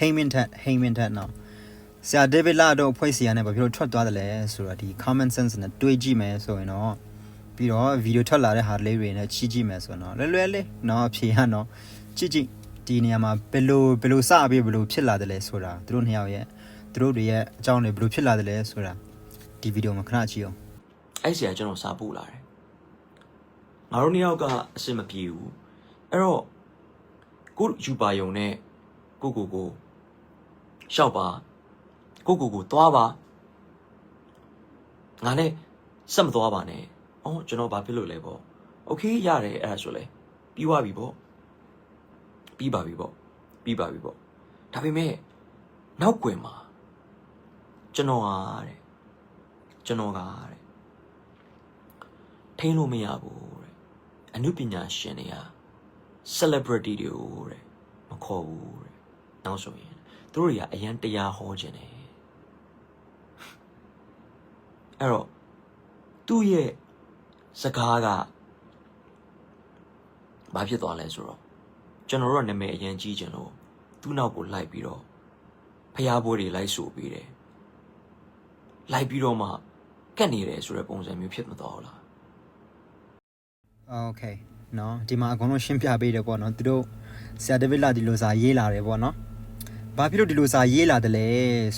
ဟိမင်ထက်ဟိမင်ထက်နော်ဆရာဒေးဗစ်လာတို့အဖွဲ့စီကနေဘာဖြစ်လို့ထွက်သွားတယ်လဲဆိုတော့ဒီ common sense နဲ့တွေးကြည့်မယ်ဆိုရင်တော့ပြီးတော့ဗီဒီယိုထွက်လာတဲ့ဟာလေးတွေနဲ့ချီးကြည့်မယ်ဆိုတော့လွယ်လွယ်လေးနော်အဖြေဟနော်ကြည့်ကြည့်ဒီနေရာမှာဘယ်လိုဘယ်လိုစပြီးဘယ်လိုဖြစ်လာတယ်လဲဆိုတာသူတို့နှစ်ယောက်ရဲ့သူတို့တွေရဲ့အကြောင်းတွေဘယ်လိုဖြစ်လာတယ်လဲဆိုတာဒီဗီဒီယိုမှာခဏကြည့်အောင်အဲ့ဆရာကျွန်တော်စာပို့လာတယ်ငါတို့နှစ်ယောက်ကအဆင်မပြေဘူးအဲ့တော့ကိုယူပါယုံနဲ့ကိုကိုကို ရှောက်ပါကိုကိုကိုသွားပါငါနဲ့ဆက်မသွားပါနဲ့အော်ကျွန်တော်ဘာဖြစ်လို့လဲပေါ့โอเคရတယ်အဲ့ဒါဆိုလဲပြီးသွားပြီပေါ့ပြီးပါပြီပေါ့ပြီးပါပြီပေါ့ဒါပေမဲ့နောက်ကွယ်မှာကျွန်တော်ဟာတဲ့ကျွန်တော်ကတဲ့ ထိန်းလို့မရဘူးတဲ့အနုပညာရှင်တွေက celebrity တွေကိုတဲ့မခေါ်ဘူးတဲ့နောက်ဆိုရင် ် သူတို့တွေကအရန်တရားဟောခြင်းတယ်အဲ့တော့သူ့ရဲ့စကားကဘာဖြစ်သွားလဲဆိုတော့ကျွန်တော်တို့ကနာမည်အရန်ကြီးခြင်းလို့သူ့နောက်ကိုလိုက်ပြီးတော့ဖျားပွဲတွေလိုက်ဆိုပြီးတယ်လိုက်ပြီးတော့မှကတ်နေတယ်ဆိုတဲ့ပုံစံမျိုးဖြစ်မသွားဘူးလား โอเคเนาะဒီမှာအကုန်လုံးရှင်းပြပေးတယ်ပေါ့เนาะသူတို့ဆရာဒေးဗစ်လာဒီလိုစာရေးလာတယ်ပေါ့เนาะ ဘာဖြစ်လို့ဒီလိုစာရေးလာတယ်လဲ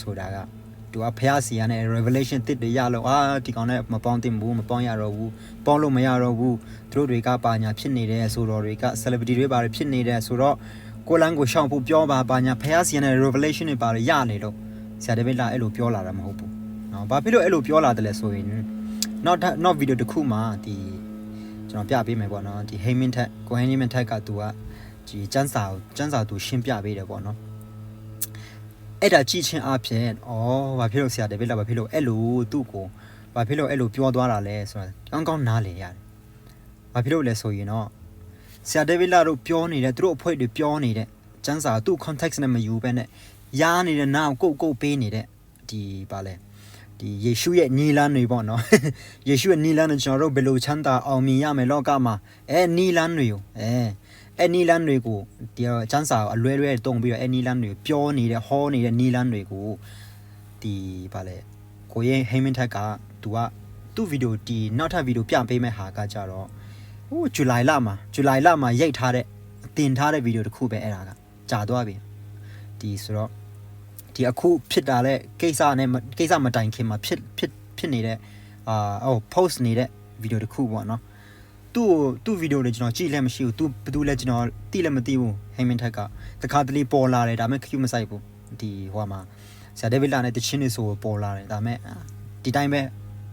ဆိုတာကသူကဖះစီရနဲ့ revelation တစ်တွေရလို့အာဒီကောင်နဲ့မပေါင်းတင်ဘူးမပေါင်းရတော့ဘူးပေါင်းလို့မရတော့ဘူးသူတို့တွေကပါညာဖြစ်နေတယ်ဆိုတော့တွေက celebrity တွေပါတယ်ဖြစ်နေတယ်ဆိုတော့ကိုလန်းကိုရှောင်ဖို့ပြောပါပါညာဖះစီရနဲ့ revelation တွေပါတယ်ရနေလို့ဆရာဒေးဗစ်လာအဲ့လိုပြောလာတာမဟုတ်ဘူးเนาะဘာဖြစ်လို့အဲ့လိုပြောလာတယ်လဲဆိုရင်နောက်နောက်ဗီဒီယိုတစ်ခုမှာဒီ ကျွန်တော်ပြပေးမယ်ပေါ့နော်ဒီဟိမင်းထက်ကိုဟိမင်းထက်ကသူကဒီစန်းစာကိုစန်းစာသူရှင်းပြပေးတယ်ပေါ့နော် အဲ့ဒါကြည့်ချင်းအဖြစ်ဩဘာဖြစ်လို့ဆရာဒေးဗစ်လာဘာဖြစ်လို့အဲ့လိုသူ့ကိုဘာဖြစ်လို့အဲ့လိုပြောသွားတာလဲဆိုတော့ကောင်းကောင်းနားလည်ရတယ်ဘာဖြစ်လို့လဲဆိုရင်တော့ဆရာဒေးဗစ်လာတို့ပြောနေတဲ့သူတို့အဖွဲ့တွေပြောနေတဲ့စန်းစာသူ့ context နဲ့မယူဘဲနဲ့ရားနေတဲ့နာကိုကုတ်ကုတ်ပေးနေတဲ့ဒီပါလဲဒီယေရှုရဲ့နီလန်းတွေပေါ့နော်ယေရှုရဲ့နီလန်းတွေကျွန်တော်တို့ဘယ်လိုချမ်းသာအောင်မြင်ရမယ်လောကမှာအဲနီလန်းတွေကိုအဲ အဲနီလန်းတွေကိုဒီချမ်းစာကိုအလွဲလွဲတုံပြီးတော့အဲနီလန်းတွေကိုပြောနေတဲ့ဟောနေတဲ့နီလန်းတွေကိုဒီဗာလဲကိုရင်ဟိမင်းထက်ကသူကသူ့ဗီဒီယိုဒီနောက်ထပ်ဗီဒီယိုပြပေးမဲ့ဟာကကြတော့ဟိုဇူလိုင်လမှာဇူလိုင်လမှာရိုက်ထားတဲ့တင်ထားတဲ့ဗီဒီယိုတစ်ခုပဲအဲ့ဒါကကြာသွားပြီဒီဆိုတော့ဒီအခုဖြစ်တာလဲကိစ္စနဲ့မကိစ္စမတိုင်ခင်မှာဖြစ်ဖြစ်ဖြစ်နေတဲ့အာဟို post နေတဲ့ဗီဒီယိုတစ်ခုပေါ့နော် သူ့ကိုသူ့ဗီဒီယိုတွေကျွန်တော်ကြည့်လည်းမရှိဘူးသူဘယ်သူလဲကျွန်တော်တိလည်းမသိဘူးဟိမင်ထက်ကတခါတလေပေါ်လာတယ်ဒါပေမဲ့ Q မဆိုင်ဘူးဒီဟိုမှာဆရာဒေးဗစ်လာနဲ့တချင်းနေဆိုပေါ်လာတယ်ဒါပေမဲ့အာဒီတိုင်းပဲ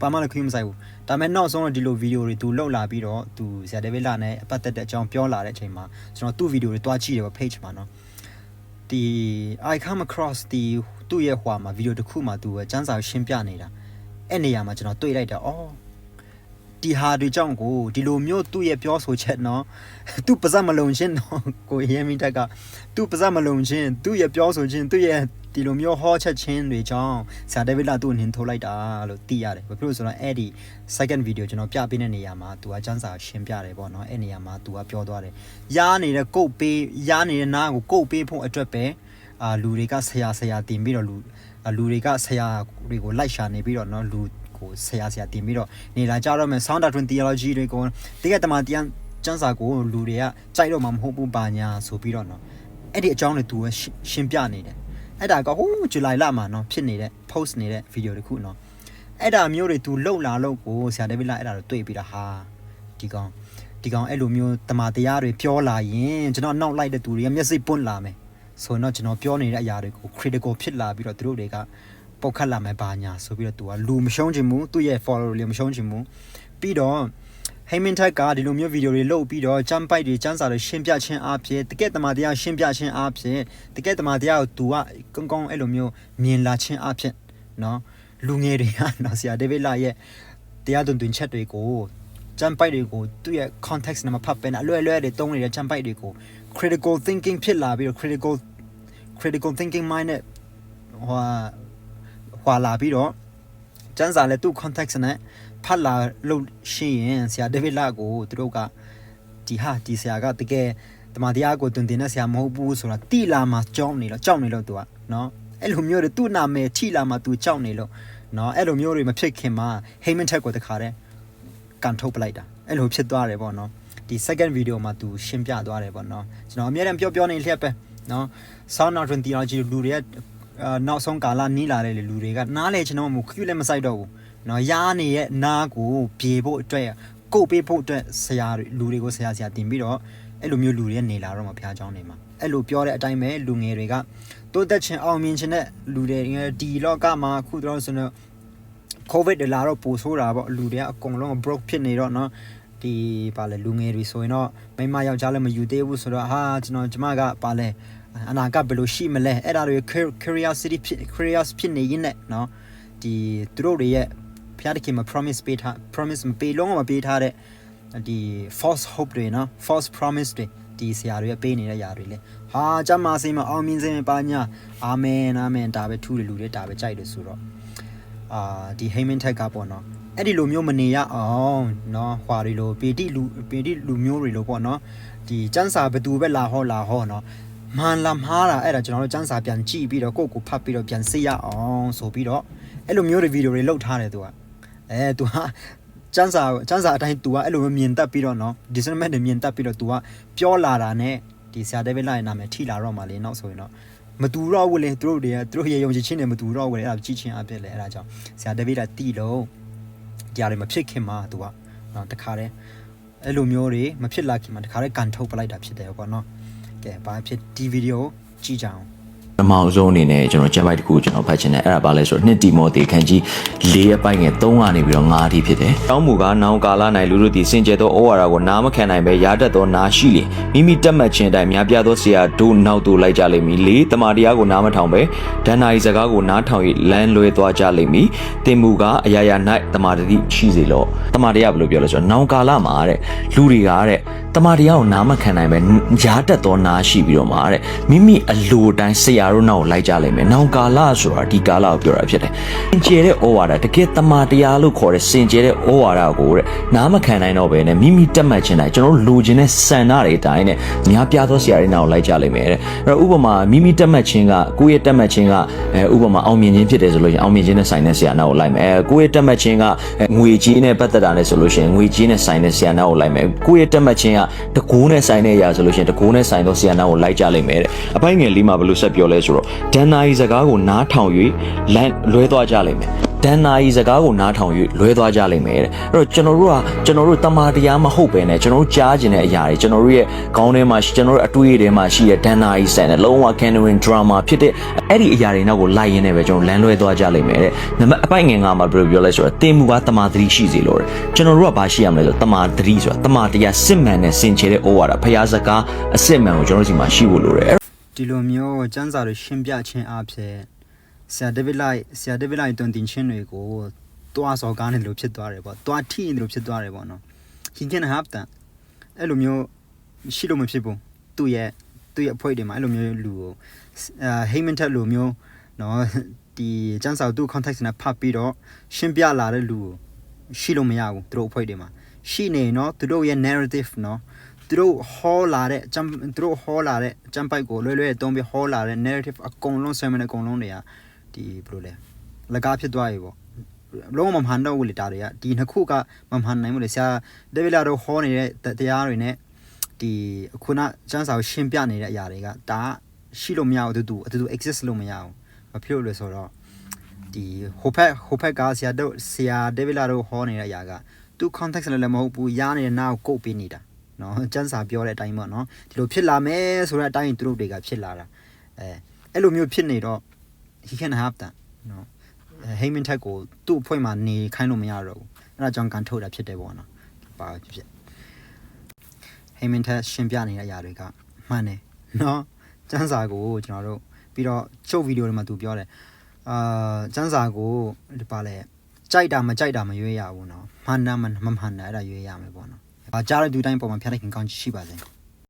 ဘာမှလည်း Q မဆိုင်ဘူးဒါပေမဲ့နောက်ဆုံးတော့ဒီလိုဗီဒီယိုတွေသူလောက်လာပြီးတော့သူဆရာဒေးဗစ်လာနဲ့ပတ်သက်တဲ့အကြောင်းပြောလာတဲ့အချိန်မှာကျွန်တော်သူ့ဗီဒီယိုတွေတွားကြည့်တယ်ပေါ့ page မှာနော်ဒီ I come across ဒီသူ့ရဲ့ဟွာမှာဗီဒီယိုတစ်ခုမှာသူကစမ်းစာရှင်းပြနေတာအဲ့နေရာမှာကျွန်တော်တွေ့လိုက်တာအော် ဒီဟာတွေကြောင့်ကိုဒီလိုမျိုးသူ့ရဲ့ပြောဆိုချက်နော်သူပါဇက်မလုံချင်းနော်ကိုရဲမီတက်ကသူပါဇက်မလုံချင်းသူ့ရဲ့ပြောဆိုချင်းသူ့ရဲ့ဒီလိုမျိုးဟောချက်ချင်းတွေကြောင့်ဆရာဒေးဗစ်လာသူ့နင်းထိုးလိုက်တာလို့သိရတယ်ဘာဖြစ်လို့ဆိုတော့အဲ့ဒီ second video ကျွန်တော်ပြပေးတဲ့နေရာမှာသူကစမ်းစာရှင်းပြတယ်ပေါ့နော်အဲ့နေရာမှာသူကပြောသွားတယ်ရားနေတဲ့ကုတ်ပေးရားနေတဲ့နားကိုကုတ်ပေးဖို့အတွက်ပဲအာလူတွေကဆရာဆရာတင်ပြီးတော့လူအာလူတွေကဆရာတွေကိုလိုက်ရှာနေပြီးတော့နော်လူ ကိုဆရာဆရာတင်ပြီးတော့နေလာကြတော့မယ် sound doctrine theology တွေကိုတကယ်တမန်တရားစမ်းစာကိုလူတွေကကြိုက်တော့မှမဟုတ်ဘူးပါညာဆိုပြီးတော့နော်အဲ့ဒီအကြောင်းတွေသူကရှင်းပြနေတယ်အဲ့ဒါကဟိုးဇူလိုင်လမှာနော်ဖြစ်နေတဲ့ post နေတဲ့ video တခုနော်အဲ့ဒါမျိုးတွေ तू လှုပ်လာလို့ကိုဆရာဒေးဗစ်လာအဲ့ဒါတွေတွေ့ပြီးတာဟာဒီကောင်ဒီကောင်အဲ့လိုမျိုးတမာတရားတွေပြောလာရင်ကျွန်တော်နောက်လိုက်တဲ့သူတွေကမျက်စိပွင့်လာမယ်ဆိုတော့ကျွန်တော်ပြောနေတဲ့အရာတွေကို critical ဖြစ်လာပြီးတော့သူတို့တွေက ပုတ်ခတ်လာမယ်ဘာညာဆိုပြီးတော့ तू ကလူမရှုံးချင်ဘူးသူ့ရဲ့ follower တွေမရှုံးချင်ဘူးပြီးတော့ဟိမင်ထက်ကဒီလိုမျိုးဗီဒီယိုတွေလုပ်ပြီးတော့ចမ်းပိုက်တွေចမ်းစာတွေရှင်းပြခြင်းအားဖြင့်တကယ်တမာတရားရှင်းပြခြင်းအားဖြင့်တကယ်တမာတရားကို तू ကကောင်းကောင်းအဲ့လိုမျိုးမြင်လာခြင်းအားဖြင့်เนาะ လူငယ်တွေကနော်ဆရာဒေးဗစ်လာရဲ့တရားသွန်သင်ချက်တွေကိုကြံပိုက်တွေကိုသူ့ရဲ့ context နဲ့မဖတ်ပဲနဲ့အလွယ်အလွယ်တွေတုံးနေတဲ့ကြံပိုက်တွေကို critical thinking ဖြစ်လာပြီးတော့ critical critical thinking mind နဲ့ဟွာ ကွာလာပြီးတော့ကျန်းစာလည်းသူ့ context နဲ့ဖတ်လာလို့ရှိရင်ဆရာဒေးဗစ်လာကိုသူတို့ကဒီဟာဒီဆရာကတကယ်တမန်တရားကိုတွင်တင်တဲ့ဆရာမဟုတ်ဘူးဆိုတာတိလာမှာကြောင်းနေလို့ကြောင်းနေလို့သူကနော်အဲ့လိုမျိုးတွေသူ့နာမည်ထိလာမှာသူကြောင်းနေလို့နော်အဲ့လိုမျိုးတွေမဖြစ်ခင်မှာ Heyman Tech ကိုတခါတည်းကန်ထုတ်ပလိုက်တာအဲ့လိုဖြစ်သွားတယ်ပေါ့နော်ဒီ second video မှာသူရှင်းပြသွားတယ်ပေါ့နော်ကျွန်တော်အများအားပြောပြောနေလျက်ပဲနော် sound doctrine theology လူတွေ နောက်ဆုံးကာလနီးလာတဲ့လူတွေကနားလေကျွန်တော်မခွလည်းမဆိုင်တော့ဘူးနော်ရားနေရဲ့နားကိုပြေဖို့အတွက်ကုတ်ပေးဖို့အတွက်ဆရာတွေလူတွေကိုဆရာဆရာတင်ပြီးတော့အဲ့လိုမျိုးလူတွေနေလာတော့မှဘုရားကျောင်းနေမှာအဲ့လိုပြောတဲ့အတိုင်းပဲလူငယ်တွေကတိုးတက်ချင်အောင်မြင်ချင်တဲ့လူတွေဒီလောကမှာအခုတော့ဆိုတော့ covid တွေလာတော့ပိုဆိုးတာပေါ့လူတွေကအကုန်လုံး broke ဖြစ်နေတော့เนาะဒီပါလေလူငယ်တွေဆိုရင်တော့မိမယောက်ျားလည်းမယူသေးဘူးဆိုတော့ဟာကျွန်တော်ကျမကပါလေ အနာကဘယ်လိုရှိမလဲအဲ့ဒါတွေ curiosity ဖြစ် curious ဖြစ်နေရင်နဲ့เนาะဒီသူတို့တွေရဲ့ဖျားတခင်မှာ promise ပေးထား promise မပေးလုံးဝမပေးထားတဲ့ဒီ false hope တွေเนาะ false promise တွေဒီဆရာတွေပေးနေတဲ့ຢာတွေလေဟာကျမစိမ့်မအောင်မြင်စေပါညာအာမင်အာမင်ဒါပဲထူးတယ်လူတွေဒါပဲကြိုက်တယ်ဆိုတော့ အာဒီဟိမင်းထက်ကပေါ့နော်အဲ့ဒီလိုမျိုးမနေရအောင်เนาะဟွာတွေလိုပေတိလူပေတိလူမျိုးတွေလိုပေါ့နော်ဒီစန်းစာဘသူပဲလာဟောလာဟောနော် မှန်လားမှားတာအဲ့ဒါကျွန်တော်တို့စန်းစာပြန်ကြည့်ပြီးတော့ကိုယ့်ကိုဖတ်ပြီးတော့ပြန်စစ်ရအောင်ဆိုပြီးတော့အဲ့လိုမျိုးတွေဗီဒီယိုတွေလုပ်ထားတယ်သူကအဲ तू ဟာစန်းစာစန်းစာအတိုင်း तू ကအဲ့လိုမျိုးမြင်တတ်ပြီးတော့နော် discernment တွေမြင်တတ်ပြီးတော့ तू ကပြောလာတာနဲ့ဒီဆရာဒေးဗစ်လာရဲ့နာမည်ထိလာတော့မှလေနောက်ဆိုရင်တော့ မတူတော့ဘူးလေသူတို့တွေကသူတို့ရဲ့ယုံကြည်ခြင်းတွေမတူတော့ဘူးလေအဲ့ဒါကြည့်ချင်းအဖြစ်လေအဲ့ဒါကြောင့်ဆရာဒေးဗစ်ကတီးလို့တရားတွေမဖြစ်ခင်မှာသူကနော်တခါတည်းအဲ့လိုမျိုးတွေမဖြစ်လာခင်မှာတခါတည်းကန်ထုတ်ပလိုက်တာဖြစ်တယ်ပေါ့နော် ကဲဘာဖြစ်ဒီဗီဒီယိုကြည့်ကြအောင် ပထမအဆုံးအနေနဲ့ကျွန်တော်ကျမ်းပိုက်တစ်ခုကျွန်တော်ဖတ်ချင်တယ်အဲ့ဒါဘာလဲဆိုတော့နှစ်တီမောသေခန်းကြီး၄အပိုင်းငယ်3ကနေပြီးတော့5အထိဖြစ်တယ်။တောင်းမူကနောင်ကာလ၌လူတို့သည်စင်ကြဲသောဩဝါဒကိုနားမခံနိုင်ပဲရားတတ်သောနာရှိလျင်မိမိတက်မှတ်ခြင်းအတိုင်းများပြားသောဆရာတို့နောက်သို့လိုက်ကြလိမ့်မည်။၄တမာတရားကိုနားမထောင်ပဲဒဏ္ဍာရီစကားကိုနားထောင်၍လမ်းလွဲသွားကြလိမ့်မည်။တင်မူကအရာရာ၌တမာတတိရှိစေလော့။တမာတရားဘယ်လိုပြောလဲဆိုတော့နောင်ကာလမှာတဲ့လူတွေကတဲ့တမာတရားကိုနားမခံနိုင်ပဲရားတတ်သောနာရှိပြီးတော့မှာတဲ့မိမိအလိုတိုင်းဆရာတို့နောက်ကိုလိုက်ကြလိမ့်မယ်။နောင်ကာလဆိုတာဒီကာလကိုပြောတာဖြစ်တယ်။စင်ကြယ်တဲ့ဩဝါဒတကယ်တမာတရားလို့ခေါ်တဲ့စင်ကြယ်တဲ့ဩဝါဒကိုတဲ့နားမခံနိုင်တော့ဘဲနဲ့မိမိတက်မှတ်ခြင်းတိုင်းကျွန်တော်တို့လိုချင်တဲ့စံနာတွေအတိုင်းနဲ့များပြားသောဆရာတွေနောက်ကိုလိုက်ကြလိမ့်မယ်တဲ့။အဲ့တော့ဥပမာမိမိတက်မှတ်ခြင်းကကိုယ့်ရဲ့တက်မှတ်ခြင်းကအဲဥပမာအောင်မြင်ခြင်းဖြစ်တယ်ဆိုလို့ရှိရင်အောင်မြင်ခြင်းနဲ့ဆိုင်တဲ့ဆရာနောက်ကိုလိုက်မယ်။အဲကိုယ့်ရဲ့တက်မှတ်ခြင်းကအဲငွေကြေးနဲ့ပတ်သက်တာနဲ့ဆိုလို့ရှိရင်ငွေကြေးနဲ့ဆိုင်တဲ့ဆရာနောက်ကိုလိုက်မယ်။ကိုယ့်ရဲ့တက်မှတ်ခြင်းကတကိုးနဲ့ဆိုင်တဲ့အရာဆိုလို့ရှိရင်တကိုးနဲ့ဆိုင်သောဆရာနောက်ကိုလိုက်ကြလိမ့်မယ်တဲ့အပိုင်းငယ်လေးမှာဘယ်လိုဆက်ပြောလဲဆိုတော့ဒန်နာယီစကားကိုနားထောင်၍လမ်းလွဲသွားကြလိမ့်မယ်ဒန်နာယီစကားကိုနားထောင်၍လွဲသွားကြလိမ့်မယ်တဲ့အဲ့တော့ကျွန်တော်တို့ကကျွန်တော်တို့တမာတရားမဟုတ်ပဲねကျွန်တော်တို့ကြားကျင်တဲ့အရာတွေကျွန်တော်တို့ရဲ့ခေါင်းထဲမှာကျွန်တော်တို့အတွေးထဲမှာရှိတဲ့ဒန်နာယီဆန်နဲ့လုံးဝ Canadian drama ဖြစ်တဲ့အဲ့ဒီအရာတွေနောက်ကိုလိုက်ရင်းနဲ့ပဲကျွန်တော်လမ်းလွဲသွားကြလိမ့်မယ်တဲ့နံပါတ်အပိုင်ငယ်ငါမှာဘယ်လိုပြောလဲဆိုတော့တင်မူကတမာသတိရှိစေလို့တဲ့ကျွန်တော်တို့ကဘာရှိရမလဲဆိုတော့တမာသတိဆိုတာတမာတရားစစ်မှန်နဲ့စင်ချေတဲ့ဩဝါဒဖျားစကားအစစ်မှန်ကိုကျွန်တော်တို့စီမှာရှိဖို့လိုတယ် ဒီလိုမျိုးစန်းစာတွေရှင်းပြခြင်းအဖြစ်ဆရာဒေးဗစ်လိုက်ဆရာဒေးဗစ်လိုက်တွင်တင်ခြင်းတွေကိုတွားစော်ကားနေလို့ဖြစ်သွားတယ်ပေါ့တွားထိနေလို့ဖြစ်သွားတယ်ပေါ့နော် he can have that အဲ့လိုမျိုးရှိလို့မဖြစ်ဘူးသူ့ရဲ့သူ့ရဲ့အဖွဲ့တွေမှာအဲ့လိုမျိုးလူကိုအာဟိမန်တက်လိုမျိုးနော်ဒီစန်းစာသူ့ context နဲ့ဖတ်ပြီးတော့ရှင်းပြလာတဲ့လူကိုရှိလို့မရဘူးသူတို့အဖွဲ့တွေမှာရှိနေနော်သူတို့ရဲ့ narrative နော် သူတို့ဟောလာတဲ့ကျမ်းသူတို့ဟောလာတဲ့ကျမ်းပိုက်ကိုလွယ်လွယ်တုံးပြီးဟောလာတဲ့ narrative အကုန်လုံး sermon အကုန်လုံးတွေကဒီဘယ်လိုလဲလကားဖြစ်သွားပြီပေါ့လုံးဝမမှန်တော့ဘူးလေဒါတွေကဒီနှစ်ခုကမမှန်နိုင်ဘူးလေဆရာဒေးဗစ်လာတို့ဟောနေတဲ့တရားတွေနဲ့ဒီခုနကျမ်းစာကိုရှင်းပြနေတဲ့အရာတွေကဒါရှိလို့မရဘူးတူတူအတူတူ exist လို့မရဘူးမဖြစ်လို့လဲဆိုတော့ဒီဟိုဖက်ဟိုဖက်ကဆရာတို့ဆရာဒေးဗစ်လာတို့ဟောနေတဲ့အရာကသူ context လည်းလည်းမဟုတ်ဘူးရားနေတဲ့နားကိုကုတ်ပေးနေတာ နော်စန်းစာပြောတဲ့အတိုင်းပေါ့နော်ဒီလိုဖြစ်လာမယ်ဆိုတဲ့အတိုင်းသူတို့တွေကဖြစ်လာတာအဲအဲ့လိုမျိုးဖြစ်နေတော့ he can have that နော်ဟိမန်တက်ကိုသူ့အဖွဲ့မှာနေခိုင်းလို့မရတော့ဘူးအဲ့ဒါကြောင့်ကန်ထုတ်တာဖြစ်တယ်ပေါ့နော်ပါဖြစ်ဖြစ်ဟိမန်တက်ရှင်းပြနေတဲ့အရာတွေကမှန်တယ်နော်စန်းစာကိုကျွန်တော်တို့ပြီးတော့ချုပ်ဗီဒီယိုတွေမှာသူပြောတယ်အာစန်းစာကိုဒီပါလေကြိုက်တာမကြိုက်တာမရွေးရဘူးနော်မှန်တာမမှန်တာအဲ့ဒါရွေးရမယ်ပေါ့နော်။အာ ကြားတဲ့သူတိုင်းပုံမှာဖျားတဲ့ခင်ကောင်းချီရှိပါစေ။